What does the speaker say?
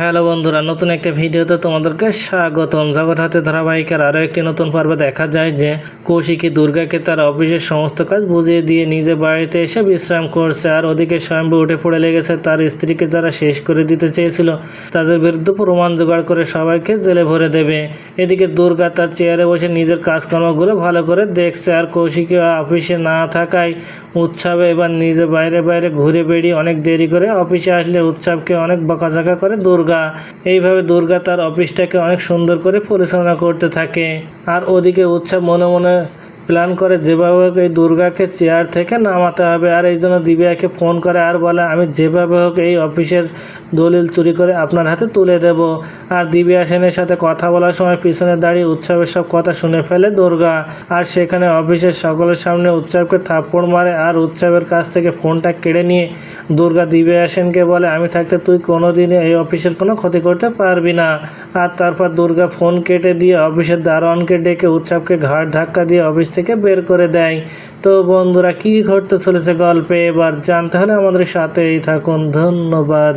Hello বন্ধুরা, নতুন একটা ভিডিওতে তোমাদেরকে স্বাগতম। জগৎ হাতে ধারাবাহিকের আরও একটি নতুন পর্বে দেখা যায় যে কৌশিকী দুর্গাকে তার অফিসের সমস্ত কাজ বুঝিয়ে দিয়ে নিজে বাড়িতে এসে বিশ্রাম করছে। আর ওদিকে স্বয়ম্ভু উঠে পড়ে লেগেছে, তার স্ত্রীকে যারা শেষ করে দিতে চেয়েছিল, তাদের বিরুদ্ধে প্রমাণ জোগাড় করে সবাইকে জেলে ভরে দেবে। এদিকে দুর্গা তার চেয়ারে বসে নিজের কাজকর্মগুলো ভালো করে দেখছে, আর কৌশিকী অফিসে না থাকায় উৎসবে এবার নিজে বাইরে বাইরে ঘুরে বেরিয়ে অনেক দেরি করে অফিসে আসলে উৎসবকে অনেক বকাঝাকা করে দুর্গা। এইভাবে দুর্গা তার অফিসটাকে অনেক সুন্দর করে পরিচালনা করতে থাকে। আর ওদিকে উৎসব মনে মনে প্ল্যান করে যেভাবে হোক এই দুর্গাকে চেয়ার থেকে নামাতে হবে। আর এই জন্য দিব্যাকে ফোন করে আর বলে, আমি যেভাবে হোক এই অফিসের দলিল চুরি করে আপনার হাতে তুলে দেব। আর দিব্যা সেনের সাথে কথা বলার সময় পিছনে দাঁড়িয়ে উৎসবের সব কথা শুনে ফেলে দুর্গা। আর সেখানে অফিসের সকলের সামনে উৎসবকে থাপ্পড় মারে আর উৎসবের কাছ থেকে ফোনটা কেড়ে নিয়ে দুর্গা দিব্যা সেনকে বলে, আমি থাকতে তুই কোনোদিনই এই অফিসের কোনো ক্ষতি করতে পারবি না। আর তারপর দুর্গা ফোন কেটে দিয়ে অফিসের দারোয়ানকে ডেকে উৎসবকে ঘাট ধাক্কা দিয়ে অফিস থেকে বের করে দেয়। তো বন্ধুরা, কি ঘটতে চলেছে গল্পে? এবার জানতে হলে আমাদের সাথেই থাকুন। ধন্যবাদ।